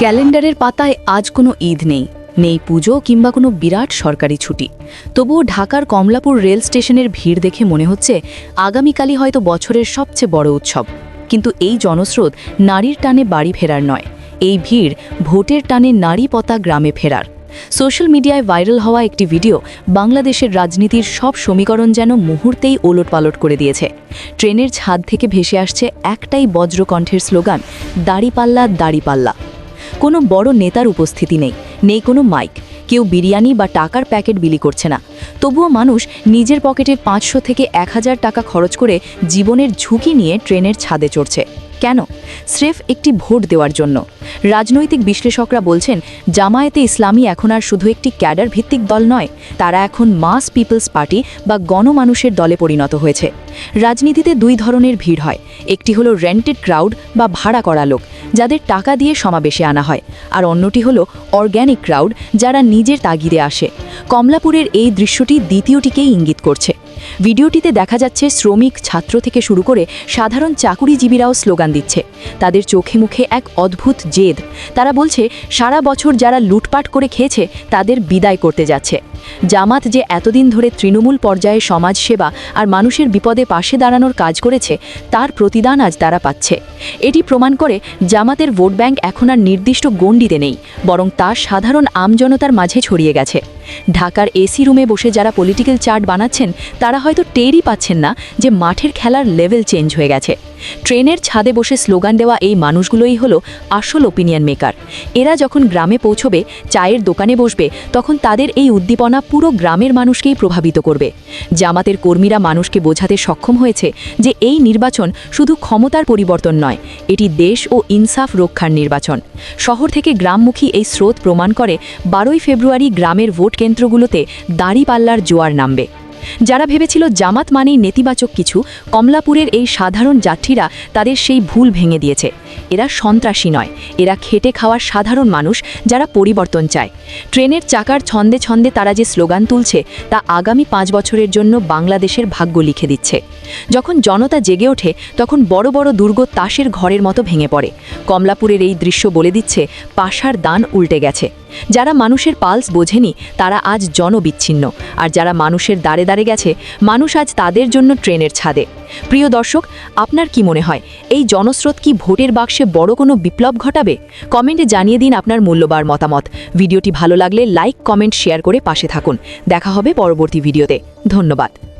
ক্যালেন্ডারের পাতায় আজ কোনো ঈদ নেই। নেই পুজো কিংবা কোনো বিরাট সরকারি ছুটি। তবুও ঢাকার কমলাপুর রেল স্টেশনের ভিড় দেখে মনে হচ্ছে আগামীকালই হয়তো বছরের সবচেয়ে বড় উৎসব। কিন্তু এই জনস্রোত নারীর টানে বাড়ি ফেরার নয়। এই ভিড় ভোটের টানে নারী পতা গ্রামে ফেরার। সোশ্যাল মিডিয়ায় ভাইরাল হওয়া একটি ভিডিও বাংলাদেশের রাজনীতির সব সমীকরণ যেন মুহূর্তেই ওলটপালট করে দিয়েছে। ট্রেনের ছাদ থেকে ভেসে আসছে একটাই বজ্রকণ্ঠের স্লোগান, দাড়িপাল্লা দাড়িপাল্লা। কোনো বড় নেতার উপস্থিতি নেই নেই কোনো মাইক। কেউ বিরিয়ানি বা টাকার প্যাকেট বিলি করছে না। তবুও মানুষ নিজের পকেটে পাঁচশো থেকে এক হাজার টাকা খরচ করে জীবনের ঝুঁকি নিয়ে ট্রেনের ছাদে চড়ছে। কেন? স্রেফ একটি ভোট দেওয়ার জন্য। রাজনৈতিক বিশ্লেষকরা বলছেন, জামায়াতে ইসলামী এখন আর শুধু একটি ক্যাডার ভিত্তিক দল নয়, তারা এখন মাস পিপলস পার্টি বা গণমানুষের দলে পরিণত হয়েছে। রাজনীতিতে দুই ধরনের ভিড় হয়, একটি হলো রেন্টেড ক্রাউড বা ভাড়া করা লোক, যাদের টাকা দিয়ে সমাবেশে আনা হয়, আর অন্যটি হলো অর্গ্যানিক ক্রাউড যারা নিজের তাগিদে আসে। কমলাপুরের এই দৃশ্যটি দ্বিতীয়টিকেই ইঙ্গিত করছে। ভিডিওটিতে দেখা যাচ্ছে শ্রমিক ছাত্র থেকে শুরু করে সাধারণ চাকুরিজীবীরাও স্লোগান দিচ্ছে। তাদের চোখে মুখে এক অদ্ভুত জেদ। তারা বলছে, সারা বছর যারা লুটপাট করে খেয়েছে, তাদের বিদায় করতে যাচ্ছে। জামাত যে এতদিন ধরে তৃণমূল পর্যায়ে সমাজসেবা আর মানুষের বিপদে পাশে দাঁড়ানোর কাজ করেছে, তার প্রতিদান আজ তারা পাচ্ছে। এটি প্রমাণ করে জামাতের ভোট ব্যাংক এখন আর নির্দিষ্ট গণ্ডিতে নেই, বরং তা সাধারণ আমজনতার মাঝে ছড়িয়ে গেছে। ঢাকার এসি রুমে বসে যারা পলিটিক্যাল চার্ট বানাচ্ছেন, তারা হয়তো টেরই পাচ্ছেন না যে মাঠের খেলার লেভেল চেঞ্জ হয়ে গেছে। ট্রেনের ছাদে বসে স্লোগান দেওয়া এই মানুষগুলোই হলো আসল ওপিনিয়ন মেকার এরা যখন গ্রামে পৌঁছবে, চায়ের দোকানে বসবে, তখন তাদের এই উদ্দীপনা পুরো গ্রামের মানুষকেই প্রভাবিত করবে। জামাতের কর্মীরা মানুষকে বোঝাতে সক্ষম হয়েছে যে এই নির্বাচন শুধু ক্ষমতার পরিবর্তন নয়, এটি দেশ ও ইনসাফ রক্ষার নির্বাচন। শহর থেকে গ্রামমুখী এই স্রোত প্রমাণ করে, বারোই ফেব্রুয়ারি গ্রামের ভোট কেন্দ্রগুলোতে দাড়িপাল্লার জোয়ার নামবে। যারা ভেবেছিল জামাত মানেই নেতিবাচক কিছু, কমলাপুরের এই সাধারণ যাত্রীরা তাদের সেই ভুল ভেঙে দিয়েছে। এরা সন্ত্রাসী নয়, এরা খেটে খাওয়ার সাধারণ মানুষ যারা পরিবর্তন চায়। ট্রেনের চাকার ছন্দে ছন্দে তারা যে স্লোগান তুলছে, তা আগামী পাঁচ বছরের জন্য বাংলাদেশের ভাগ্য লিখে দিচ্ছে। যখন জনতা জেগে ওঠে, তখন বড় বড় দুর্গ তাসের ঘরের মতো ভেঙে পড়ে। কমলাপুরের এই দৃশ্য বলে দিচ্ছে পাশার দান উল্টে গেছে। যারা মানুষের পালস বোঝেনি, তারা আজ জনবিচ্ছিন্ন। আর যারা মানুষের দাঁড়ে দাঁড়ে গেছে, মানুষ আজ তাদের জন্য ট্রেনের ছাদে। প্রিয় দর্শক, আপনার কি মনে হয়, এই জনস্রোত কি ভোটের বাক্সে বড় কোনো বিপ্লব ঘটাবে? কমেন্টে জানিয়ে দিন আপনার মূল্যবার মতামত। ভিডিওটি ভালো লাগলে লাইক, কমেন্ট, শেয়ার করে পাশে থাকুন। দেখা হবে পরবর্তী ভিডিওতে। ধন্যবাদ।